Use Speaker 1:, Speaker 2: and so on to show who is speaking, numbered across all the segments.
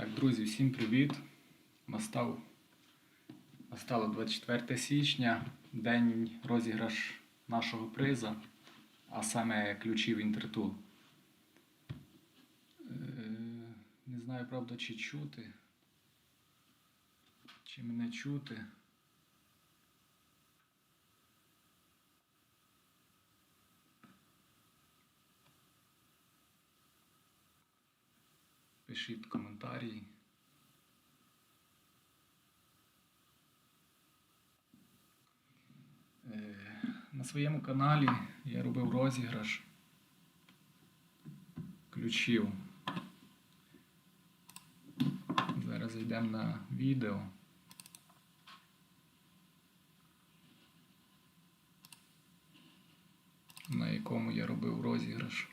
Speaker 1: Так, друзі, всім привіт. Настав, настало 24 січня, день розіграш нашого приза, а саме ключів інтертул. Е, Не знаю, правда, чи чути, чи мене чути. Пишіть коментарі. Е, На своєму каналі я робив розіграш ключів. Зараз йдемо на відео. На якому я робив розіграш.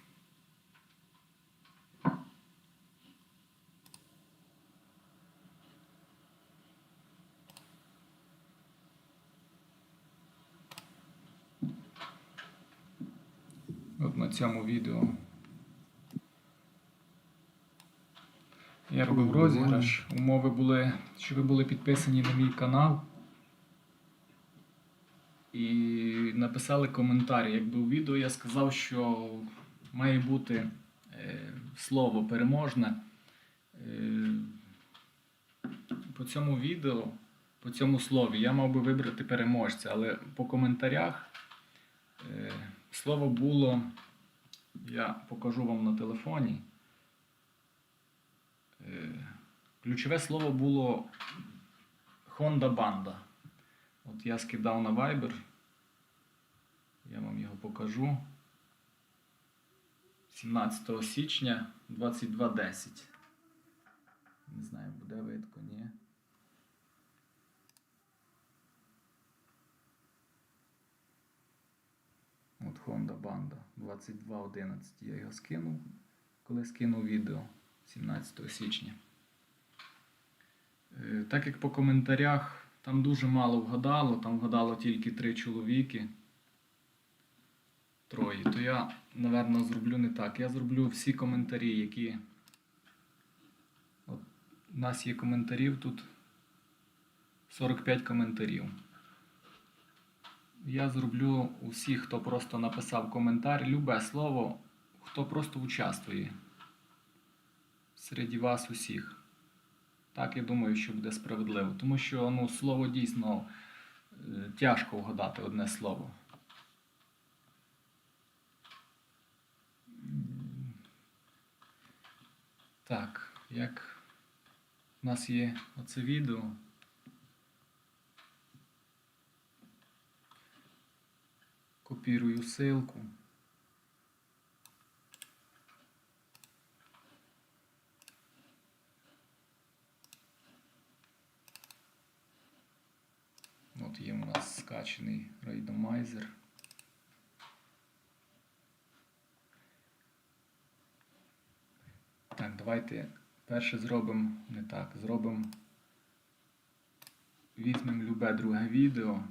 Speaker 1: От на цьому відео. Я робив розіграш. Умови були, що ви були підписані на мій канал. І написали коментар. Якби у відео я сказав, що має бути е, слово переможне. Е, по цьому відео, по цьому слові, я мав би вибрати переможця, але по коментарях е, слово було, я покажу вам на телефоні. Е, Ключове слово було Honda Banda. От я скидав на Viber. Я вам його покажу. 17 січня 22.10. Не знаю, буде видко, ні. От Honda Banda 22.11. Я його скинув, коли скинув відео 17 січня. Е, Так як по коментарях там дуже мало вгадало, там вгадало тільки три чоловіки. Троє, то я, напевно, зроблю не так. Я зроблю всі коментарі, які. От, у нас є коментарів тут 45 коментарів. Я зроблю усіх, хто просто написав коментар, любе слово, хто просто участвує. Серед вас усіх. Так, я думаю, що буде справедливо. Тому що ну, слово дійсно е, тяжко вгадати одне слово. Так, як в нас є оце відео. Копірую ссылку. От є у нас скачаний рейдомайзер. Так, давайте перше зробимо не так. Зробимо. Візьмемо любе друге відео,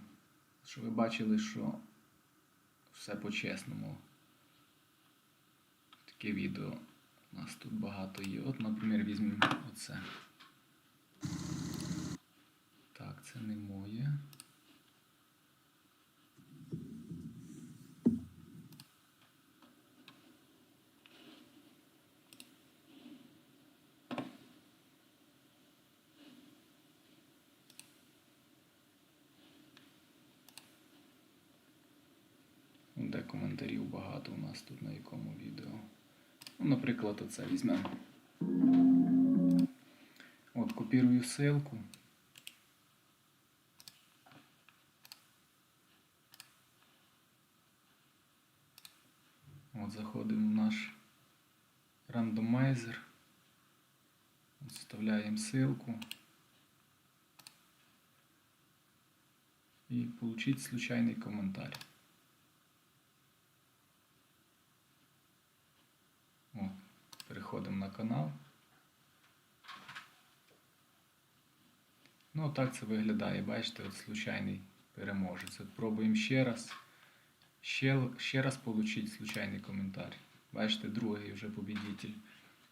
Speaker 1: щоб ви бачили, що все по-чесному. Таке відео у нас тут багато є. От, наприклад, візьмемо оце. Так, це не моє. Де коментарів багато у нас тут на якому відео. Ну, наприклад, оце візьмемо. От, копірую ссылку. От заходимо в наш рандомайзер. Вставляємо ссылку. І получить случайний коментар. Переходимо на канал. Ну, так це виглядає. Бачите, от случайний переможець. От пробуємо ще раз. Ще, ще раз получить случайний коментар. Бачите, другий вже победитель.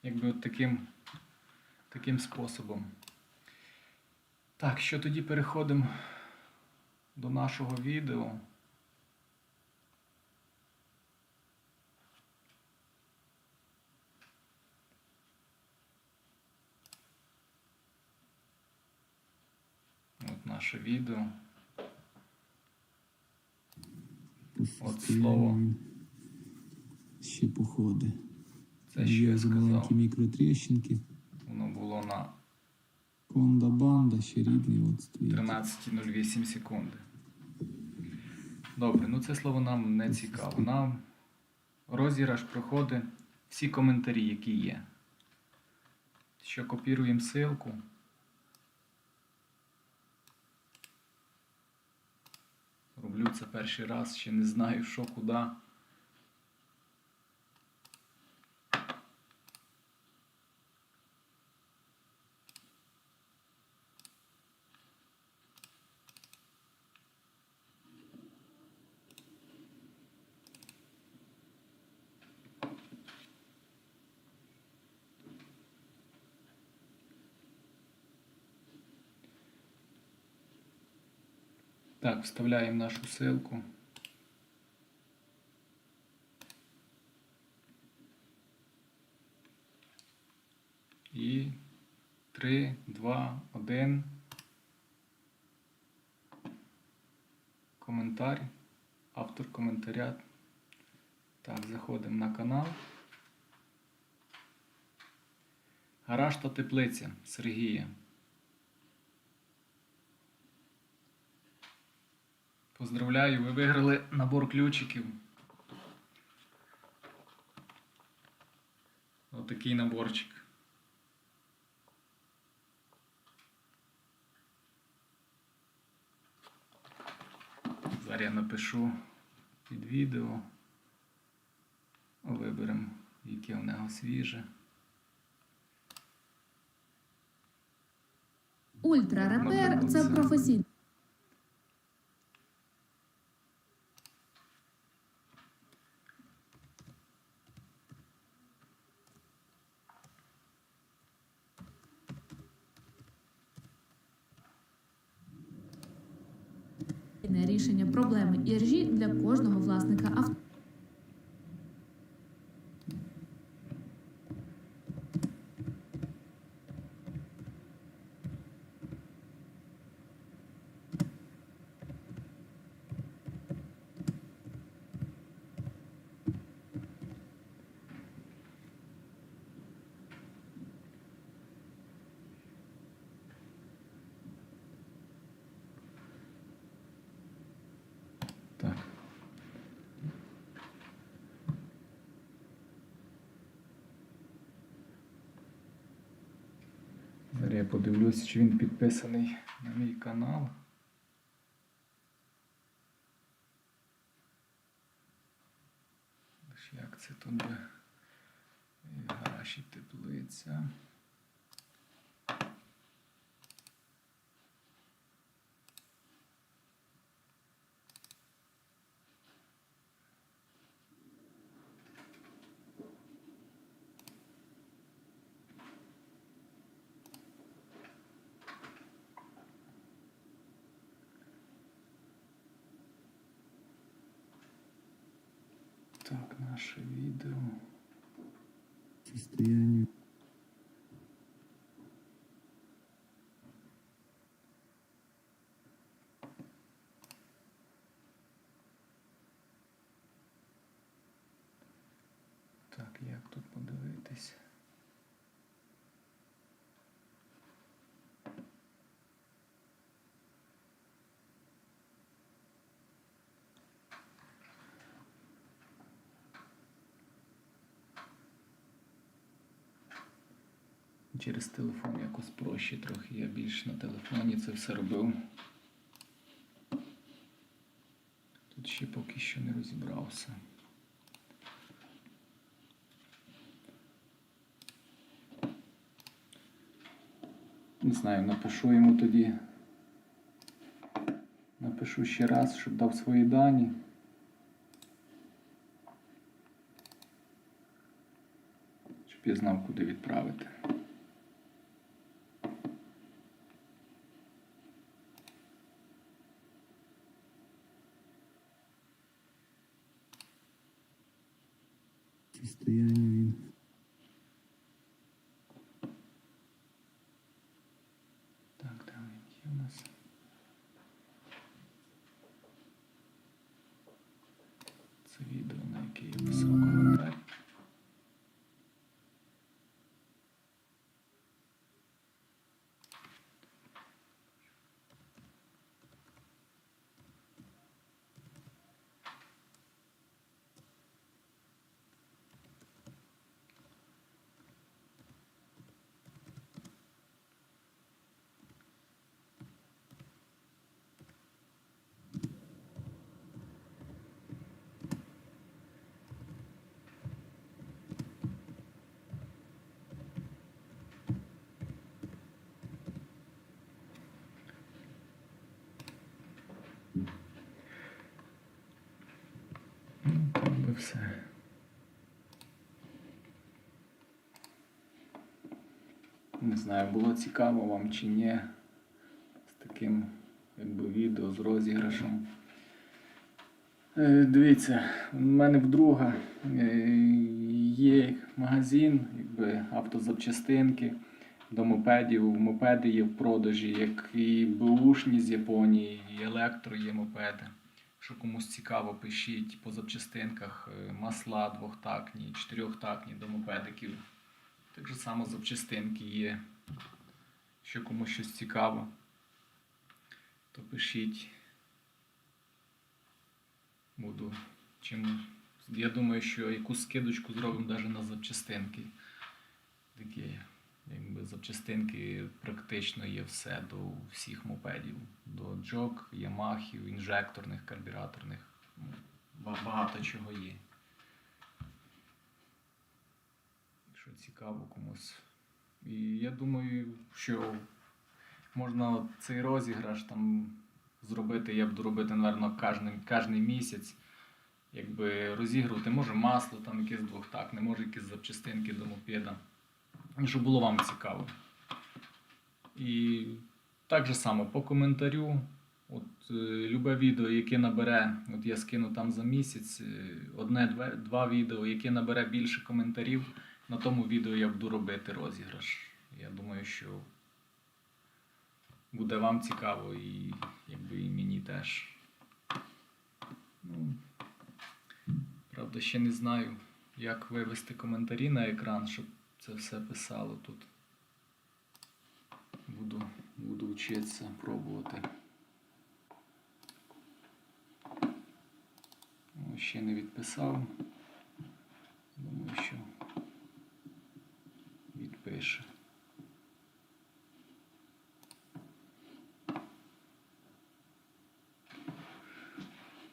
Speaker 1: Якби от таким таким способом. Так, що тоді переходимо до нашого відео. От наше відео. От слово.
Speaker 2: Ще походи.
Speaker 1: Це що я сказав.
Speaker 2: маленькі мікротріщинки.
Speaker 1: Воно було на
Speaker 2: Конда банда, ще рідний от стоїть.
Speaker 1: 13.08 секунди. Добре, ну це слово нам не цікаво. Нам розіграш проходить всі коментарі, які є. Що копіруємо ссылку. Це перший раз, ще не знаю, що куди. Так, вставляємо нашу ссылку. І 3, 2, 1. Коментар. Автор коментаря. Так, заходимо на канал. Гараж та теплиця Сергія. Поздравляю, ви виграли набор ключиків. Отакий наборчик. Зараз я напишу під відео. Виберемо, яке в нього свіже.
Speaker 3: Ультрарепер це
Speaker 1: Наприклад,
Speaker 3: рішення проблеми іржі для кожного власника авто.
Speaker 1: Так. Зараз я подивлюсь, чи він підписаний на мій канал. Як це тут? Гараж теплиця. Так, наше відео.
Speaker 2: Состояние.
Speaker 1: Так, як тут подивитись? Через телефон якось проще трохи. Я більш на телефоні це все робив. Тут ще поки що не розібрався. Не знаю, напишу йому тоді. Напишу ще раз, щоб дав свої дані. Щоб я знав, куди відправити.
Speaker 2: состоянии він.
Speaker 1: Так, там він є у нас. Це відео, на яке я писав коментар. Ну, так би все. Не знаю, було цікаво вам чи ні з таким якби, відео з розіграшем. Е, Дивіться, у мене в друга е, є магазин, якби автозапчастинки до мопедів. Мопеди є в продажі, як і бушні з Японії, і електро є мопеди. Якщо комусь цікаво, пишіть по запчастинках е, масла двохтактні, чотирьохтактні до мопедиків. Так же само запчастинки є. Якщо комусь щось цікаво, то пишіть. Буду чим. Я думаю, що якусь скидочку зробимо навіть на запчастинки. Такі, якби запчастинки практично є все до всіх мопедів. До джок, ямахів, інжекторних, карбюраторних. Ну, Багато чого є. Якщо цікаво комусь. І я думаю, що можна цей розіграш там зробити, я буду робити, напевно, кожен, кожен місяць. Якби розігрувати, може масло, там якесь двохтакне, може якісь запчастинки до мопеда. Щоб було вам цікаво. І так же само по коментарю. От е, любе відео, яке набере, от я скину там за місяць, е, одне-два два відео, яке набере більше коментарів, на тому відео я буду робити розіграш. Я думаю, що буде вам цікаво і якби і мені теж. Ну, правда, ще не знаю, як вивести коментарі на екран, щоб це все писало тут. Буду, буду вчитися, пробувати. Ще не відписав. Думаю, що відпише.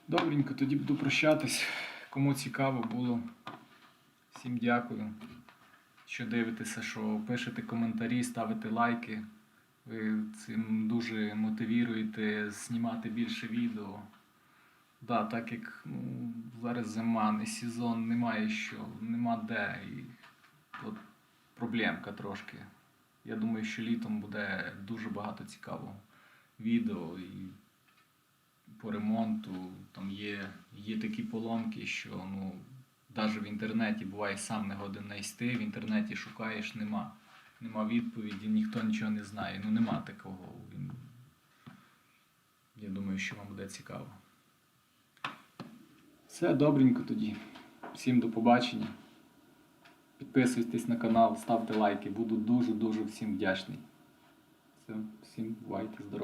Speaker 1: Добренько, тоді буду прощатись. Кому цікаво було. Всім дякую, що дивитеся, що пишете коментарі, ставите лайки. Ви цим дуже мотивуєте знімати більше відео. Да, так як ну, зараз зима, не сезон, немає що, нема де. І от проблемка трошки. Я думаю, що літом буде дуже багато цікавого відео і по ремонту. Там є, є такі поломки, що ну, навіть в інтернеті буває сам не годен знайти, в інтернеті шукаєш, нема. Нема відповіді, ніхто нічого не знає. Ну нема такого. Я думаю, що вам буде цікаво. Все добренько тоді. Всім до побачення. Підписуйтесь на канал, ставте лайки. Буду дуже-дуже всім вдячний. Все, всім бувайте здорові.